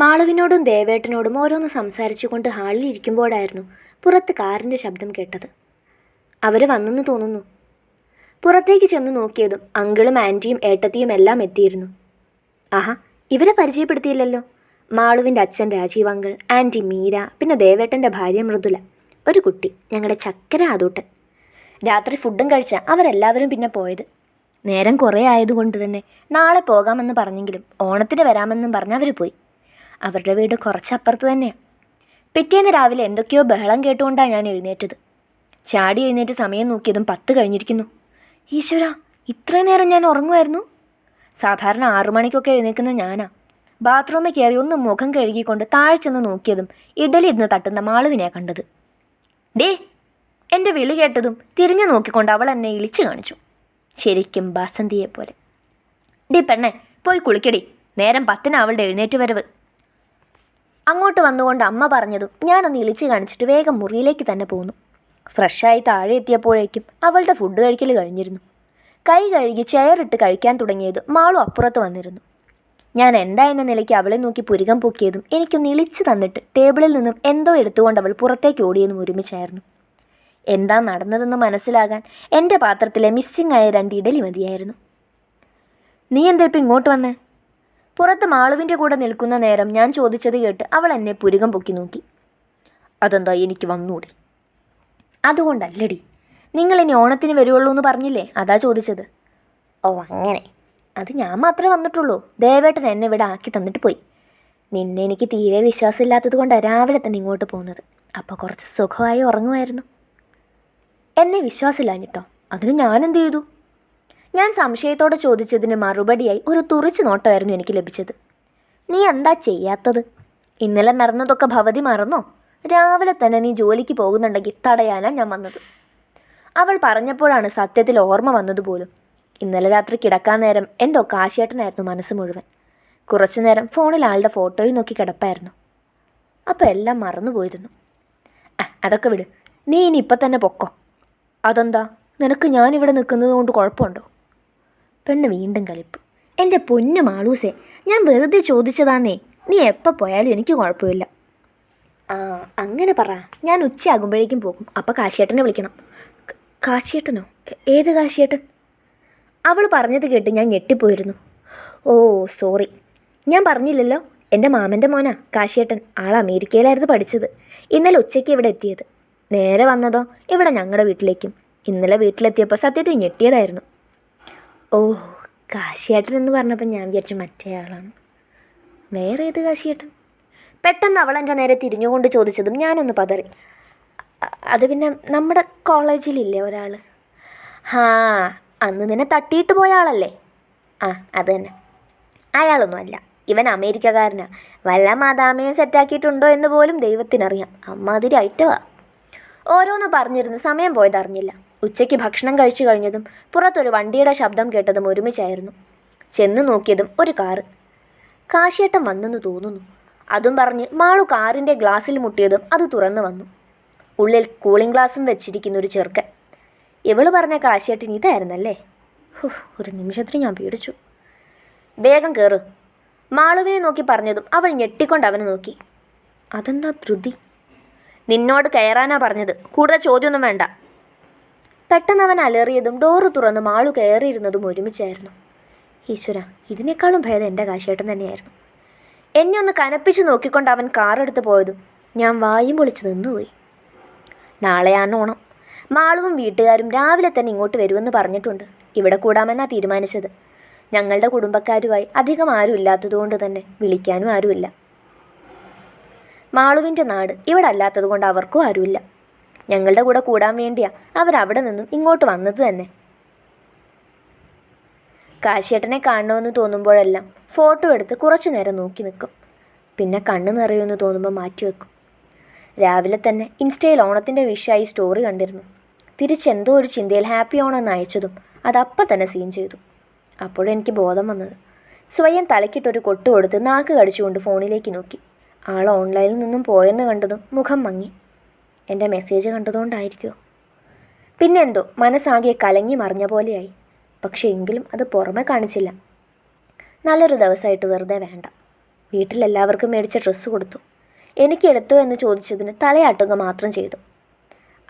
മാളവിനോടും ദേവേട്ടനോടും ഓരോന്ന് സംസാരിച്ചുകൊണ്ട് ഹാളിൽ ഇരിക്കുമ്പോഴായിരുന്നു പുറത്ത് കാറിന്റെ ശബ്ദം കേട്ടത്. അവർ വന്നെന്ന് തോന്നുന്നു. പുറത്തേക്ക് ചെന്ന് നോക്കിയതും അങ്കിളും ആന്റിയും ഏട്ടത്തിയും എല്ലാം എത്തിയിരുന്നു. ആഹാ ഇവരെ പരിചയപ്പെടുത്തിയില്ലല്ലോ? മാളുവിന്റെ അച്ഛൻ രാജീവ് അങ്കിൾ ആന്റി മീര പിന്നെ ദേവേട്ടന്റെ ഭാര്യ മൃദുല. ഒരു കുട്ടി ഞങ്ങളുടെ ചക്കര ആദൂട്ടൻ രാത്രി ഫുഡും കഴിച്ച അവരെല്ലാവരും പിന്നെ പോയത്. നേരം കുറേ ആയതുകൊണ്ട് തന്നെ നാളെ പോകാമെന്ന് പറഞ്ഞെങ്കിലും ഓണത്തിന് വരാമെന്നും പറഞ്ഞ് അവർ പോയി. അവരുടെ വീട് കുറച്ചപ്പുറത്ത് തന്നെയാണ് പിറ്റേന്ന് രാവിലെ എന്തൊക്കെയോ ബഹളം കേട്ടുകൊണ്ടാണ് ഞാൻ എഴുന്നേറ്റത്. ചാടി എഴുന്നേറ്റ് സമയം നോക്കിയതും പത്ത് കഴിഞ്ഞിരിക്കുന്നു. ഈശ്വര ഇത്രയും നേരം ഞാൻ ഉറങ്ങുമായിരുന്നു? സാധാരണ ആറു മണിക്കൊക്കെ എഴുന്നേൽക്കുന്ന ഞാനാ. ബാത്റൂമിൽ കയറി ഒന്ന് മുഖം കഴുകിക്കൊണ്ട് താഴെ ചെന്ന് നോക്കിയതും ഇഡലി ഇരുന്ന് തട്ടുന്ന മാളുവിനെ കണ്ടത്. ഡേ എന്റെ വിളി കേട്ടതും തിരിഞ്ഞു നോക്കിക്കൊണ്ട് അവൾ എന്നെ ഇളിച്ചു കാണിച്ചു. ശരിക്കും ബാസന്തിയെ പോലെ ഡി പെണ്ണെ പോയി കുളിക്കടി. നേരം പത്തിന് അവളുടെ എഴുന്നേറ്റ് വരവ്. അങ്ങോട്ട് വന്നുകൊണ്ട് അമ്മ പറഞ്ഞതും ഞാനൊന്ന് ഇളിച്ച് കാണിച്ചിട്ട് വേഗം മുറിയിലേക്ക് തന്നെ പോന്നു. ഫ്രഷായി താഴെ എത്തിയപ്പോഴേക്കും അവളുടെ ഫുഡ് കഴിക്കൽ കഴിഞ്ഞിരുന്നു. കൈ കഴുകി ചെയറിട്ട് കഴിക്കാൻ തുടങ്ങിയത് മാളും അപ്പുറത്ത് വന്നിരുന്നു. ഞാൻ എന്താ എന്ന നിലയ്ക്ക് അവളെ നോക്കി പുരികം പൊക്കിയതും എനിക്കൊന്ന് ഇളിച്ചു തന്നിട്ട് ടേബിളിൽ നിന്നും എന്തോ എടുത്തുകൊണ്ട് അവൾ പുറത്തേക്ക് ഓടിയതും ഒരുമിച്ചായിരുന്നു. എന്താ നടന്നതെന്ന് മനസ്സിലാകാൻ എന്റെ പാത്രത്തിലെ മിസ്സിംഗ് ആയ രണ്ട് ഇഡലി മതിയായിരുന്നു. നീ എന്താ ഇപ്പം ഇങ്ങോട്ട് വന്നേ? പുറത്ത് മാളുവിന്റെ കൂടെ നിൽക്കുന്ന നേരം ഞാൻ ചോദിച്ചത് കേട്ട് അവൾ എന്നെ പുരുകം പൊക്കി നോക്കി. അതെന്താ എനിക്ക് വന്നൂടി? അതുകൊണ്ടല്ലടി. നിങ്ങൾ ഇനി ഓണത്തിന് വരുവുള്ളൂ എന്ന് പറഞ്ഞില്ലേ? അതാ ചോദിച്ചത്. ഓ അങ്ങനെ. അത് ഞാൻ മാത്രമേ വന്നിട്ടുള്ളൂ. ദേവേട്ടൻ എന്നെ ഇവിടെ ആക്കി തന്നിട്ട് പോയി. നിന്നെ എനിക്ക് തീരെ വിശ്വാസമില്ലാത്തത് കൊണ്ടാണ് രാവിലെ തന്നെ ഇങ്ങോട്ട് പോകുന്നത് അപ്പോൾ കുറച്ച് സുഖമായി ഉറങ്ങുമായിരുന്നു. എന്നെ വിശ്വാസമില്ലാഞ്ഞിട്ടോ? അതിന് ഞാൻ ചെയ്തു? ഞാൻ സംശയത്തോടെ ചോദിച്ചതിന് മറുപടിയായി ഒരു തുറിച്ചു നോട്ടമായിരുന്നു എനിക്ക് ലഭിച്ചത്. നീ എന്താ ചെയ്യാത്തത്? ഇന്നലെ നടന്നതൊക്കെ ഭവതി മറന്നോ? രാവിലെ തന്നെ നീ ജോലിക്ക് പോകുന്നുണ്ടെങ്കിൽ തടയാനാ ഞാൻ വന്നത്. അവൾ പറഞ്ഞപ്പോഴാണ് സത്യത്തിൽ ഓർമ്മ വന്നതുപോലും ഇന്നലെ രാത്രി കിടക്കാൻ നേരം എന്തോ കാശിയേട്ടനായിരുന്നു മനസ്സ് മുഴുവൻ. കുറച്ചു നേരം ഫോണിൽ ആളുടെ ഫോട്ടോയും നോക്കി കിടപ്പായിരുന്നു. അപ്പോൾ എല്ലാം മറന്നു പോയിരുന്നു. ആ അതൊക്കെ വിട്. നീ ഇനി ഇപ്പം തന്നെ പൊക്കോ. അതെന്താ? നിനക്ക് ഞാനിവിടെ നിൽക്കുന്നത് കൊണ്ട് കുഴപ്പമുണ്ടോ? പെണ്ണ് വീണ്ടും കലിപ്പ്. എന്റെ പൊന്നു മാളൂസേ ഞാൻ വെറുതെ ചോദിച്ചതാന്നേ. നീ എപ്പോൾ പോയാലും എനിക്ക് കുഴപ്പമില്ല. ആ അങ്ങനെ പറ. ഞാൻ ഉച്ചയാകുമ്പോഴേക്കും പോകും. അപ്പോൾ കാശിയേട്ടനെ വിളിക്കണം. കാശിയേട്ടനോ? ഏത് കാശിയേട്ടൻ? അവൾ പറഞ്ഞത് കേട്ട് ഞാൻ ഞെട്ടിപ്പോയിരുന്നു. ഓ സോറി. ഞാൻ പറഞ്ഞില്ലല്ലോ. എന്റെ മാമന്റെ മോനാ കാശിയേട്ടൻ. ആൾ അമേരിക്കയിലായിരുന്നു പഠിച്ചത്. ഇന്നലെ ഉച്ചയ്ക്ക് ഇവിടെ എത്തിയത്. നേരെ വന്നതോ? ഇവിടെ ഞങ്ങളുടെ വീട്ടിലേക്കും. ഇന്നലെ വീട്ടിലെത്തിയപ്പോൾ സത്യത്തിൽ ഞെട്ടിയതായിരുന്നു. ഓ കാശിയേട്ടൻ എന്ന് പറഞ്ഞപ്പോൾ ഞാൻ വിചാരിച്ചു മറ്റേ ആളാണ്. വേറെ ഏത് കാശിയേട്ടൻ? പെട്ടെന്ന് അവൾ എന്റെ നേരെ തിരിഞ്ഞുകൊണ്ട് ചോദിച്ചതും ഞാനൊന്ന് പതറി. അത് പിന്നെ നമ്മുടെ കോളേജിലില്ലേ ഒരാൾ? ഹാ അന്ന് നിന്നെ തട്ടിയിട്ട് പോയ ആളല്ലേ? ആ അത് തന്നെ. അയാളൊന്നും അല്ല. ഇവൻ അമേരിക്കക്കാരനാ. വല്ല മാതാമയും സെറ്റാക്കിയിട്ടുണ്ടോ എന്ന് പോലും ദൈവത്തിനറിയാം. അമ്മാതിരി ഐറ്റവാ ഓരോന്ന് പറഞ്ഞിരുന്ന് സമയം പോയതറിഞ്ഞില്ല. ഉച്ചയ്ക്ക് ഭക്ഷണം കഴിച്ചു കഴിഞ്ഞതും പുറത്തൊരു വണ്ടിയുടെ ശബ്ദം കേട്ടതും ഒരുമിച്ചായിരുന്നു. ചെന്ന് നോക്കിയതും ഒരു കാറ്. കാശിയേട്ടൻ വന്നെന്ന് തോന്നുന്നു. അതും പറഞ്ഞ് മാളു കാറിന്റെ ഗ്ലാസ്സിൽ മുട്ടിയതും അത് തുറന്നു വന്നു. ഉള്ളിൽ കൂളിംഗ് ഗ്ലാസ്സും വെച്ചിരിക്കുന്ന ഒരു ചെറുക്കൻ. ഇവൾ പറഞ്ഞ കാശിയേട്ടൻ ഇതായിരുന്നല്ലേ? ഒരു നിമിഷത്തിന് ഞാൻ പേടിച്ചു. വേഗം കയറ് മാളുവിനെ നോക്കി പറഞ്ഞതും അവൾ ഞെട്ടിക്കൊണ്ട് അവനെ നോക്കി. അതെന്താ ധൃതി? നിന്നോട് കയറാനാ പറഞ്ഞത്. കൂടുതൽ ചോദ്യമൊന്നും വേണ്ട. പെട്ടെന്ന് അവൻ അലറിയതും ഡോറ് തുറന്നും ആളു കയറിയിരുന്നതും ഒരുമിച്ചായിരുന്നു. ഈശ്വര ഇതിനേക്കാളും ഭേദം എന്റെ കാശേട്ടൻ തന്നെയായിരുന്നു. എന്നെ ഒന്ന് കനപ്പിച്ച് നോക്കിക്കൊണ്ട് അവൻ കാറെടുത്ത് പോയതും ഞാൻ വായും പൊളിച്ച് നിന്നുപോയി. നാളെയാണ് ഓണം. മാളുവും വീട്ടുകാരും രാവിലെ തന്നെ ഇങ്ങോട്ട് വരുമെന്ന് പറഞ്ഞിട്ടുണ്ട്. ഇവിടെ കൂടാമെന്നാണ് തീരുമാനിച്ചത്. ഞങ്ങളുടെ കുടുംബക്കാരുമായി അധികം ആരും ഇല്ലാത്തതുകൊണ്ട് തന്നെ വിളിക്കാനും ആരുമില്ല. മാളുവിന്റെ നാട് ഇവിടെ അല്ലാത്തതുകൊണ്ട് അവർക്കും ആരുമില്ല. ഞങ്ങളുടെ കൂടെ കൂടാൻ വേണ്ടിയാ അവരവിടെ നിന്നും ഇങ്ങോട്ട് വന്നത് തന്നെ. കാശിയേട്ടനെ കാണണമെന്ന് തോന്നുമ്പോഴെല്ലാം ഫോട്ടോ എടുത്ത് കുറച്ചു നേരം നോക്കി നിൽക്കും. പിന്നെ കണ്ണ് നിറയുമെന്ന് തോന്നുമ്പോൾ മാറ്റിവെക്കും രാവിലെ തന്നെ ഇൻസ്റ്റയിൽ ഓണത്തിന്റെ വിഷയമായി സ്റ്റോറി കണ്ടിരുന്നു. തിരിച്ചെന്തോ ഒരു ചിന്തയിൽ ഹാപ്പി ഓണം എന്ന് അയച്ചതും അതപ്പം തന്നെ സീൻ ചെയ്തു. അപ്പോഴെനിക്ക് ബോധം വന്നത്. സ്വയം തലക്കിട്ടൊരു കൊട്ട് കൊടുത്ത് നാക്ക് കടിച്ചുകൊണ്ട് ഫോണിലേക്ക് നോക്കി. ആൾ ഓൺലൈനിൽ നിന്നും പോയെന്ന് കണ്ടതും മുഖം മങ്ങി. എന്റെ മെസ്സേജ് കണ്ടതുകൊണ്ടായിരിക്കുമോ പിന്നെന്തോ മനസ്സാകെ കലങ്ങി മറിഞ്ഞ പോലെയായി. പക്ഷേ എങ്കിലും അത് പുറമെ കാണിച്ചില്ല. നല്ലൊരു ദിവസമായിട്ട് വെറുതെ വേണ്ട. വീട്ടിലെല്ലാവർക്കും മേടിച്ച ഡ്രസ്സ് കൊടുത്തു. എനിക്ക് എടുത്തോ എന്ന് ചോദിച്ചതിന് തലയാട്ടുക മാത്രം ചെയ്തു.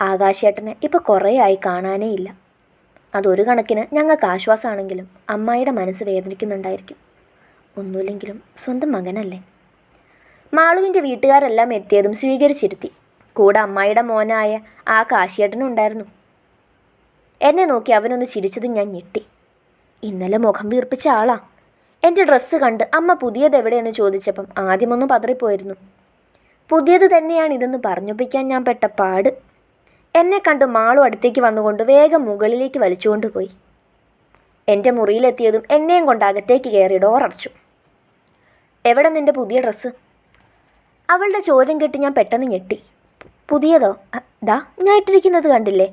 ആകാശേട്ടനെ ഇപ്പോൾ കുറേ ആയി കാണാനേ ഇല്ല. അതൊരു കണക്കിന് ഞങ്ങൾക്ക് ആശ്വാസമാണെങ്കിലും അമ്മായിയുടെ മനസ്സ് വേദനിക്കുന്നുണ്ടായിരിക്കും. ഒന്നുമില്ലെങ്കിലും സ്വന്തം മകനല്ലേ? മാളുവിന്റെ വീട്ടുകാരെല്ലാം എത്തിയതും സ്വീകരിച്ചിരുത്തി. കൂടെ അമ്മായിയുടെ മോനായ ആ കാശിയേട്ടനുണ്ടായിരുന്നു. എന്നെ നോക്കി അവനൊന്ന് ചിരിച്ചത് ഞാൻ ഞെട്ടി. ഇന്നലെ മുഖം വീർപ്പിച്ച ആളാ. എന്റെ ഡ്രസ്സ് കണ്ട് അമ്മ പുതിയത് എവിടെയെന്ന് ചോദിച്ചപ്പം ആദ്യമൊന്നും പതറിപ്പോയിരുന്നു. പുതിയത് തന്നെയാണ് ഇതെന്ന് പറഞ്ഞൊപ്പിക്കാൻ ഞാൻ പെട്ട പാട്. എന്നെ കണ്ട് മാളും അടുത്തേക്ക് വന്നുകൊണ്ട് വേഗം മുകളിലേക്ക് വലിച്ചുകൊണ്ട് പോയി. എന്റെ മുറിയിലെത്തിയതും എന്നെയും കൊണ്ട് അകത്തേക്ക് കയറി ഡോറടച്ചു എവിടെ നിന്റെ പുതിയ ഡ്രസ്സ്? അവളുടെ ചോദ്യം കേട്ട് ഞാൻ പെട്ടെന്ന് ഞെട്ടി. പുതിയതോ? ദാ ഞാൻ ഇട്ടിരിക്കുന്നത് കണ്ടില്ലേ?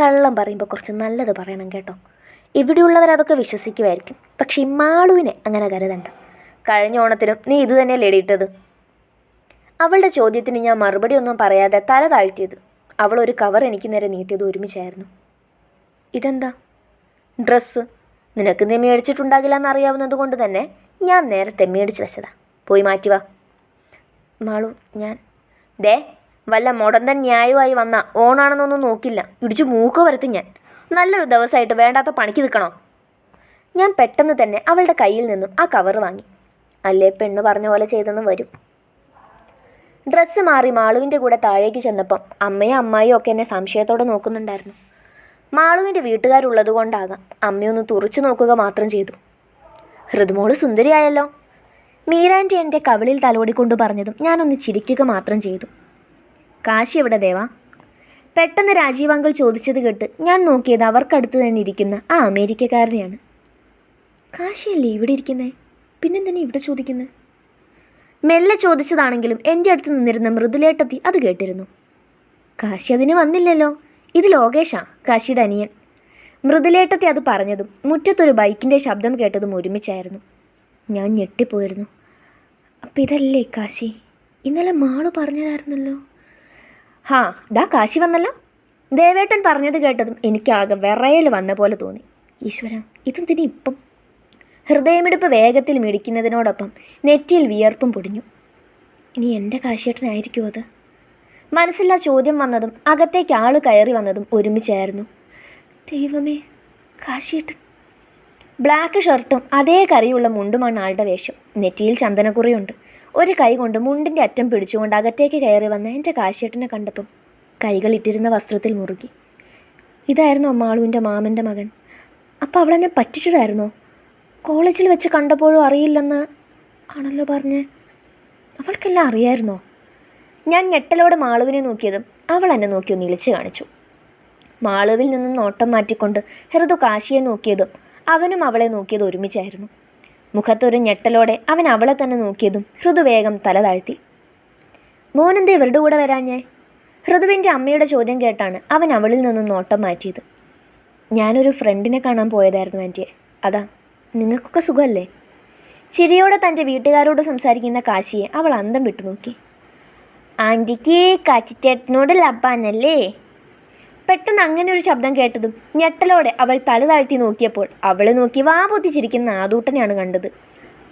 കള്ളം പറയുമ്പോൾ കുറച്ച് നല്ലത് പറയണം കേട്ടോ. ഇവിടെയുള്ളവർ അതൊക്കെ വിശ്വസിക്കുമായിരിക്കും പക്ഷെ ഈ മാളുവിനെ അങ്ങനെ കരുതണ്ട. കഴിഞ്ഞ ഓണത്തിനും നീ ഇത് തന്നെ ലേടിയിട്ടത് അവളുടെ ചോദ്യത്തിന് ഞാൻ മറുപടി ഒന്നും പറയാതെ തല താഴ്ത്തിയത്. അവൾ ഒരു കവർ എനിക്ക് നേരെ നീട്ടിയത് ഒരുമിച്ചായിരുന്നു. ഇതെന്താ? ഡ്രസ്സ്? നിനക്ക് നീ മേടിച്ചിട്ടുണ്ടാകില്ല എന്നറിയാവുന്നത് കൊണ്ട് തന്നെ ഞാൻ നേരത്തെ മേടിച്ച് വെച്ചതാ. പോയി മാറ്റി വാ. മാളു ഞാൻ ദേ വല്ല മുടന്തൻ ന്യായമായി വന്ന ഓണാണെന്നൊന്നും നോക്കില്ല. ഇടിച്ചു മൂക്ക വരുത്തി ഞാൻ. നല്ലൊരു ദിവസമായിട്ട് വേണ്ടാത്ത പണിക്ക് നിൽക്കണോ? ഞാൻ പെട്ടെന്ന് തന്നെ അവളുടെ കയ്യിൽ നിന്നും ആ കവർ വാങ്ങി. അല്ലേ പെണ്ണ് പറഞ്ഞ പോലെ ചെയ്തെന്ന് വരും. ഡ്രസ്സ് മാറി മാളുവിന്റെ കൂടെ താഴേക്ക് ചെന്നപ്പം അമ്മയും അമ്മായിയും ഒക്കെ എന്നെ സംശയത്തോടെ നോക്കുന്നുണ്ടായിരുന്നു. മാളുവിന്റെ വീട്ടുകാരുള്ളത് കൊണ്ടാകാം അമ്മയൊന്ന് തുറച്ചു നോക്കുക മാത്രം ചെയ്തു. ഹൃദുമോൾ സുന്ദരിയായല്ലോ. മീരാന്റെ എന്റെ കവിളിൽ തലോടിക്കൊണ്ട് പറഞ്ഞതും ഞാനൊന്ന് ചിരിക്കുക മാത്രം ചെയ്തു. കാശി എവിടെ ദേവാ? പെട്ടെന്ന് രാജീവ് അങ്കിൾ ചോദിച്ചത് കേട്ട് ഞാൻ നോക്കിയത് അവർക്കടുത്ത് തന്നെ ഇരിക്കുന്ന ആ അമേരിക്കക്കാരനെയാണ്. കാശിയല്ലേ ഇവിടെ ഇരിക്കുന്നേ? പിന്നെന്തിനാ ഇവിടെ ചോദിക്കുന്നത് മെല്ലെ ചോദിച്ചതാണെങ്കിലും എന്റെ അടുത്ത് നിന്നിരുന്ന മൃദുലേട്ടത്തി അത് കേട്ടിരുന്നു. കാശി അതിന് വന്നില്ലല്ലോ. ഇത് ലോകേഷാ കാശിയുടെ അനിയൻ. മൃദുലേട്ടത്തി അത് പറഞ്ഞതും മുറ്റത്തൊരു ബൈക്കിന്റെ ശബ്ദം കേട്ടതും ഒരുമിച്ചായിരുന്നു. ഞാൻ ഞെട്ടിപ്പോയിരുന്നു. അപ്പം ഇതല്ലേ കാശി? ഇന്നലെ മാളു പറഞ്ഞതായിരുന്നല്ലോ. ഹാ ദാ കാശി വന്നല്ല. ദേവേട്ടൻ പറഞ്ഞത് കേട്ടതും എനിക്കാകെ വിറയൽ വന്ന പോലെ തോന്നി. ഈശ്വര ഇതെന്തിനി ഇപ്പം? ഹൃദയമിടിപ്പ് വേഗത്തിൽ മിടിക്കുന്നതിനോടൊപ്പം നെറ്റിയിൽ വിയർപ്പും പൊടിഞ്ഞു. ഇനി എന്റെ കാശിയേട്ടനായിരിക്കുമോ അത്? മനസ്സില്ലാ ചോദ്യം വന്നതും അകത്തേക്ക് ആൾ കയറി വന്നതും ഒരുമിച്ചായിരുന്നു. ദൈവമേ കാശിയേട്ടൻ. ബ്ലാക്ക് ഷർട്ടും അതേ കറിയുള്ള മുണ്ടുമാണ് ആളുടെ വേഷം. നെറ്റിയിൽ ചന്ദനക്കുറിയുണ്ട്. ഒരു കൈ കൊണ്ട് മുണ്ടിന്റെ അറ്റം പിടിച്ചുകൊണ്ട് അകത്തേക്ക് കയറി വന്ന എന്റെ കാശിയേട്ടനെ കണ്ടപ്പം കൈകൾ ഇട്ടിരുന്ന വസ്ത്രത്തിൽ മുറുകി. ഇതായിരുന്നു അമ്മാളുവിന്റെ മാമന്റെ മകൻ. അപ്പോൾ അവളെന്നെ പറ്റിച്ചതായിരുന്നോ? കോളേജിൽ വെച്ച് കണ്ടപ്പോഴും അറിയില്ലെന്ന് ആണല്ലോ പറഞ്ഞ്. അവൾക്കെല്ലാം അറിയായിരുന്നോ? ഞാൻ ഞെട്ടലോടെ മാളുവിനെ നോക്കിയതും അവൾ എന്നെ നോക്കി ഒന്ന് ഇളിച്ചു കാണിച്ചു. മാളുവിൽ നിന്നും നോട്ടം മാറ്റിക്കൊണ്ട് ഹൃദു കാശിയെ നോക്കിയതും അവനും അവളെ നോക്കിയത് ഒരുമിച്ചായിരുന്നു. മുഖത്തൊരു ഞെട്ടലോടെ അവൻ അവളെ തന്നെ നോക്കിയതും ഹൃദുവേഗം തല താഴ്ത്തി. മോനെന്താ ഇവരുടെ കൂടെ വരാഞ്ഞേ? ഹൃദുവിന്റെ അമ്മയുടെ ചോദ്യം കേട്ടാണ് അവൻ അവളിൽ നിന്നും നോട്ടം മാറ്റിയത്. ഞാനൊരു ഫ്രണ്ടിനെ കാണാൻ പോയതായിരുന്നു ആന്റിയെ അതാ നിങ്ങൾക്കൊക്കെ സുഖമല്ലേ? ചിരിയോടെ തന്റെ വീട്ടുകാരോട് സംസാരിക്കുന്ന കാശിയെ അവൾ അന്തം വിട്ടു നോക്കി ആന്റിക്ക് കാച്ചിച്ചേട്ടനോട് ലബാനല്ലേ? പെട്ടെന്ന് അങ്ങനെ ഒരു ശബ്ദം കേട്ടതും ഞെട്ടലോടെ അവൾ തല താഴ്ത്തി നോക്കിയപ്പോൾ അവളെ നോക്കി വാ പൊത്തിച്ചിരിക്കുന്ന ആദൂട്ടനെയാണ് കണ്ടത്.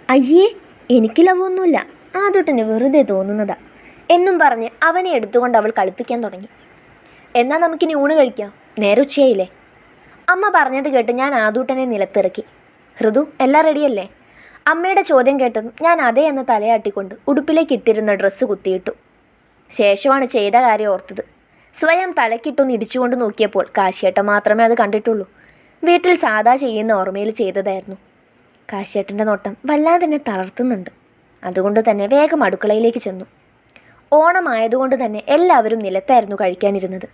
അയ്യേ എനിക്ക് ലവൊന്നുമില്ല ആദൂട്ടന് വെറുതെ തോന്നുന്നതാ എന്നും പറഞ്ഞ് അവനെ എടുത്തുകൊണ്ട് അവൾ കളിപ്പിക്കാൻ തുടങ്ങി. എന്നാൽ നമുക്കിനി ഊണ് കഴിക്കാം. നേരെ ഉച്ചയായില്ലേ? അമ്മ പറഞ്ഞത് കേട്ട് ഞാൻ ആദൂട്ടനെ നിലത്തിറക്കി. ഹൃദു എല്ലാം റെഡിയല്ലേ? അമ്മയുടെ ചോദ്യം കേട്ടതും ഞാൻ അതേ എന്ന് തലയാട്ടിക്കൊണ്ട് ഉടുപ്പിലേക്ക് ഇട്ടിരുന്ന ഡ്രസ്സ് കുത്തിയിട്ടു. ശേഷമാണ് ചെയ്ത കാര്യം ഓർത്തത്. സ്വയം തലക്കിട്ടൊന്ന് ഇടിച്ചുകൊണ്ട് നോക്കിയപ്പോൾ കാശിയേട്ട മാത്രമേ അത് കണ്ടിട്ടുള്ളൂ. വീട്ടിൽ സാധാ ചെയ്യുന്ന ഓർമ്മയിൽ ചെയ്തതായിരുന്നു. കാശിയേട്ടന്റെ നോട്ടം വല്ലാതെ തന്നെ തളർത്തുന്നുണ്ട്. അതുകൊണ്ട് തന്നെ വേഗം അടുക്കളയിലേക്ക് ചെന്നു. ഓണമായതുകൊണ്ട് തന്നെ എല്ലാവരും നിലത്തായിരുന്നു കഴിക്കാനിരുന്നത്.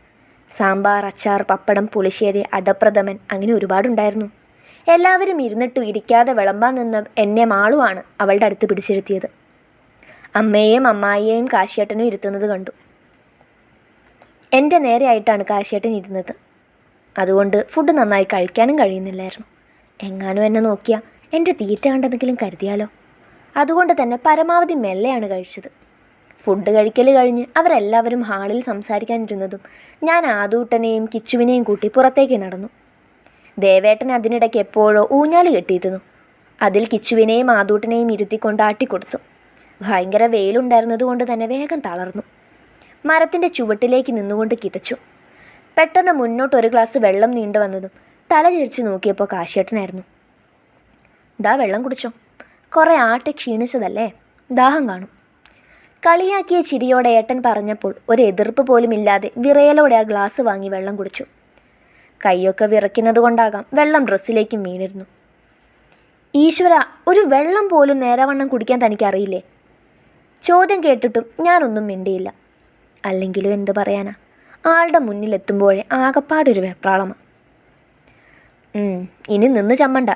സാമ്പാർ അച്ചാർ പപ്പടം പുളിശ്ശേരി അടപ്രഥമൻ അങ്ങനെ ഒരുപാടുണ്ടായിരുന്നു. എല്ലാവരും ഇരുന്നിട്ടും ഇരിക്കാതെ വിളമ്പാൻ നിന്ന് എന്നെ മാളുവാണ് അവളുടെ അടുത്ത് പിടിച്ചിരുത്തിയത്. അമ്മയെയും അമ്മായിയെയും കാശിയേട്ടനും ഇരുത്തുന്നത് കണ്ടു. എന്റെ നേരെയായിട്ടാണ് കാശിയേട്ടൻ ഇരുന്നത്. അതുകൊണ്ട് ഫുഡ് നന്നായി കഴിക്കാനും കഴിയുന്നില്ലായിരുന്നു. എങ്ങാനും എന്നെ നോക്കിയാൽ എന്റെ തീറ്റ കണ്ടെന്തെങ്കിലും കരുതിയാലോ? അതുകൊണ്ട് തന്നെ പരമാവധി മെല്ലെയാണ് കഴിച്ചത്. ഫുഡ് കഴിക്കൽ കഴിഞ്ഞ് അവരെല്ലാവരും ഹാളിൽ സംസാരിക്കാനിരുന്നതും ഞാൻ ആദൂട്ടനെയും കിച്ചുവിനെയും കൂട്ടി പുറത്തേക്ക് നടന്നു. ദേവേട്ടൻ അതിനിടയ്ക്ക് എപ്പോഴോ ഊഞ്ഞാൽ കെട്ടിയിരുന്നു. അതിൽ കിച്ചുവിനെയും ആദൂട്ടനെയും ഇരുത്തിക്കൊണ്ട് ആട്ടിക്കൊടുത്തു. ഭയങ്കര വെയിലുണ്ടായിരുന്നത് കൊണ്ട് തന്നെ വേഗം തളർന്നു. മരത്തിന്റെ ചുവട്ടിലേക്ക് നിന്നുകൊണ്ട് കിതച്ചു. പെട്ടെന്ന് മുന്നോട്ട് ഒരു ഗ്ലാസ് വെള്ളം നീണ്ടു വന്നതും തല ചിരിച്ച് നോക്കിയപ്പോൾ കാശിയേട്ടനായിരുന്നു. ദാ വെള്ളം കുടിച്ചോ. കുറേ ആട്ടെ ക്ഷീണിച്ചതല്ലേ? ദാഹം കാണും. കളിയാക്കിയ ചിരിയോടെ ഏട്ടൻ പറഞ്ഞപ്പോൾ ഒരു എതിർപ്പ് പോലും ഇല്ലാതെ വിറയലോടെ ആ ഗ്ലാസ് വാങ്ങി വെള്ളം കുടിച്ചു. കൈയൊക്കെ വിറയ്ക്കുന്നത് കൊണ്ടാകാം വെള്ളം ഡ്രസ്സിലേക്കും വീണിരുന്നു. ഈശ്വര ഒരു വെള്ളം പോലും നേരവണ്ണം കുടിക്കാൻ തനിക്കറിയില്ലേ? ചോദ്യം കേട്ടിട്ടും ഞാനൊന്നും മിണ്ടിയില്ല. അല്ലെങ്കിലും എന്ത് പറയാനാ? ആളുടെ മുന്നിലെത്തുമ്പോഴേ ആകപ്പാടൊരു വെപ്രാളമാണ് ഇനി നിന്ന് ചമ്മണ്ട.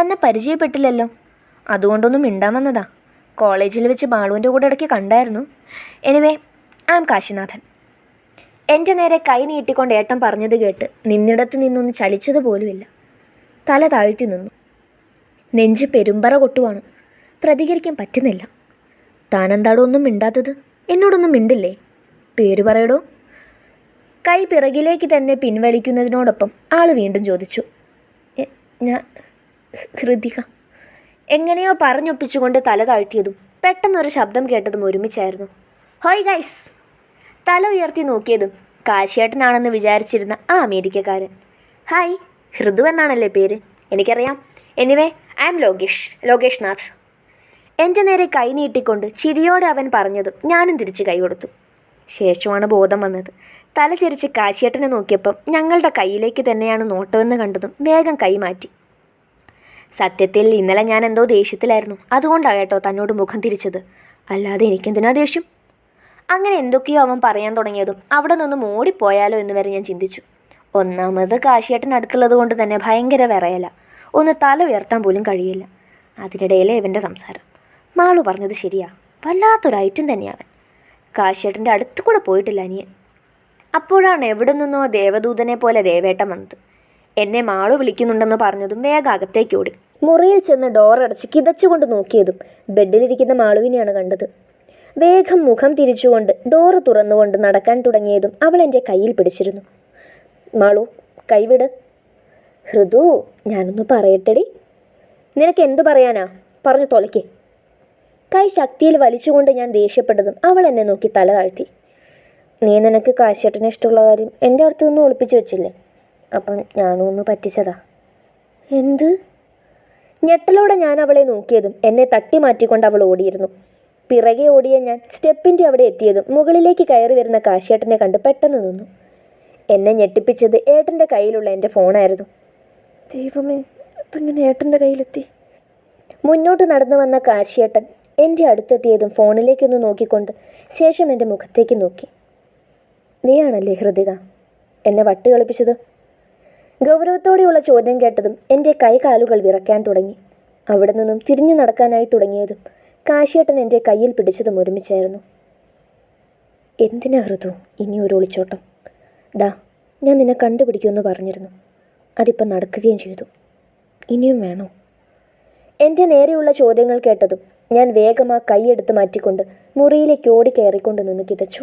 തന്നെ പരിചയപ്പെട്ടില്ലല്ലോ. അതുകൊണ്ടൊന്നും മിണ്ടാൻ വന്നതാ. കോളേജിൽ വെച്ച് ബാളുവിന്റെ കൂടെ ഇടയ്ക്ക് കണ്ടായിരുന്നു. Anyway am Kashinathan. എന്റെ നേരെ കൈ നീട്ടിക്കൊണ്ട് ഏട്ടൻ പറഞ്ഞത് കേട്ട് നിന്നിടത്ത് നിന്നൊന്ന് ചലിച്ചതുപോലുമില്ല തല താഴ്ത്തി നിന്നു. നെഞ്ച് പെരുമ്പറ കൊട്ടുവാണ്. പ്രതികരിക്കാൻ പറ്റുന്നില്ല. താനെന്താടോ ഒന്നും മിണ്ടാത്തത്? എന്നോടൊന്നും മിണ്ടില്ലേ? പേര് പറയടോ? കൈ പിറകിലേക്ക് തന്നെ പിൻവലിക്കുന്നതിനോടൊപ്പം ആൾ വീണ്ടും ചോദിച്ചു. ഞാൻ ഹൃദിക എങ്ങനെയോ പറഞ്ഞൊപ്പിച്ചുകൊണ്ട് തല താഴ്ത്തിയതും പെട്ടെന്നൊരു ശബ്ദം കേട്ടതും ഒരുമിച്ചായിരുന്നു. ഹോയ് ഗൈസ്! തല ഉയർത്തി നോക്കിയതും കാശിയേട്ടനാണെന്ന് വിചാരിച്ചിരുന്ന ആ അമേരിക്കക്കാരൻ. ഹായ് ഹൃദു എന്നാണല്ലേ പേര്? എനിക്കറിയാം. Anyway I M Lokesh Lokesh Nath എന്റെ നേരെ കൈ നീട്ടിക്കൊണ്ട് ചിരിയോടെ അവൻ പറഞ്ഞതും ഞാനും തിരിച്ച് കൈ കൊടുത്തു. ശേഷമാണ് ബോധം വന്നത്. തല ചിരിച്ച് കാശിയേട്ടനെ നോക്കിയപ്പം ഞങ്ങളുടെ കയ്യിലേക്ക് തന്നെയാണ് നോട്ടമെന്ന് കണ്ടതും വേഗം കൈമാറ്റി സത്യത്തിൽ ഇന്നലെ ഞാൻ എന്തോ ദേഷ്യത്തിലായിരുന്നു. അതുകൊണ്ടാണ് കേട്ടോ തന്നോട് മുഖം തിരിച്ചത്. അല്ലാതെ എനിക്കെന്തിനാ ദേഷ്യം? അങ്ങനെ എന്തൊക്കെയോ അവൻ പറയാൻ തുടങ്ങിയതും അവിടെ നിന്നും ഓടിപ്പോയാലോ എന്ന് വരെ ഞാൻ ചിന്തിച്ചു. ഒന്നാമത് കാശിയേട്ടൻ അടുത്തുള്ളത് കൊണ്ട് തന്നെ ഭയങ്കര വിറയല. ഒന്ന് തല ഉയർത്താൻ പോലും കഴിയില്ല. അതിനിടയിലെ ഇവന്റെ സംസാരം. മാളു പറഞ്ഞത് ശരിയാ. വല്ലാത്തൊരു ഐറ്റം തന്നെയാവൻ അടുത്തു കൂടെ പോയിട്ടില്ല അനിയൻ. അപ്പോഴാണ് എവിടെ നിന്നോ ദേവദൂതനെ പോലെ ദേവേട്ടൻ വന്നത്. എന്നെ മാളു വിളിക്കുന്നുണ്ടെന്ന് പറഞ്ഞതും വേഗം അകത്തേക്ക് ഓടി. മുറിയിൽ ചെന്ന് ഡോർ അടച്ച് കിതച്ചുകൊണ്ട് നോക്കിയതും ബെഡിലിരിക്കുന്ന മാളുവിനെയാണ് കണ്ടത്. വേഗം മുഖം തിരിച്ചുകൊണ്ട് ഡോറ് തുറന്നുകൊണ്ട് നടക്കാൻ തുടങ്ങിയതും അവൾ എന്റെ കയ്യിൽ പിടിച്ചിരുന്നു. മാളു കൈവിട്. ഹൃദു ഞാനൊന്ന് പറയട്ടെടി. നിനക്ക് എന്തു പറയാനാ? പറഞ്ഞു തൊലയ്ക്ക്. കൈ ശക്തിയിൽ വലിച്ചുകൊണ്ട് ഞാൻ ദേഷ്യപ്പെട്ടതും അവൾ എന്നെ നോക്കി തല താഴ്ത്തി. നീ നിനക്ക് കാശേട്ടനെ ഇഷ്ടമുള്ള കാര്യം എന്റെ അടുത്ത് നിന്ന് ഒളിപ്പിച്ചു വെച്ചില്ലേ? അപ്പം ഞാനും ഒന്ന് പറ്റിച്ചതാ. എന്ത്? ഞെട്ടലോടെ ഞാൻ അവളെ നോക്കിയതും എന്നെ തട്ടി മാറ്റിക്കൊണ്ട് അവൾ ഓടിയിരുന്നു. പിറകെ ഓടിയ ഞാൻ സ്റ്റെപ്പിന്റെ അവിടെ എത്തിയതും മുകളിലേക്ക് കയറി വരുന്ന കാശേട്ടനെ കണ്ട് പെട്ടെന്ന് നിന്നു. എന്നെ ഞെട്ടിപ്പിച്ചത് ഏട്ടന്റെ കയ്യിലുള്ള എന്റെ ഫോണായിരുന്നു. ദൈവമേ അപ്പം ഞാൻ ഏട്ടന്റെ കയ്യിലെത്തി? മുന്നോട്ട് നടന്നു വന്ന കാശിയേട്ടൻ എന്റെ അടുത്തെത്തിയതും ഫോണിലേക്കൊന്ന് നോക്കിക്കൊണ്ട് ശേഷം എന്റെ മുഖത്തേക്ക് നോക്കി. നീയാണല്ലേ ഹൃദിക? എന്നെ വട്ടി കളിപ്പിച്ചത്? ഗൗരവത്തോടെയുള്ള ചോദ്യം കേട്ടതും എന്റെ കൈകാലുകൾ വിറയ്ക്കാൻ തുടങ്ങി. അവിടെ നിന്നും തിരിഞ്ഞു നടക്കാനായി തുടങ്ങിയതും കാശിയേട്ടൻ എന്റെ കയ്യിൽ പിടിച്ചതും ഒരുമിച്ചായിരുന്നു. എന്തിനാ ഹൃദു ഇനി ഒരു ഒളിച്ചോട്ടം? ഡാ ഞാൻ നിന്നെ കണ്ടുപിടിക്കുമെന്ന് പറഞ്ഞിരുന്നു. അതിപ്പം നടക്കുകയും ചെയ്തു. ഇനിയും വേണോ? എന്റെ നേരെയുള്ള ചോദ്യങ്ങൾ കേട്ടതും ഞാൻ വേഗം ആ കൈയെടുത്ത് മാറ്റിക്കൊണ്ട് മുറിയിലേക്ക് ഓടി കയറിക്കൊണ്ട് നിന്ന് കിതച്ചു.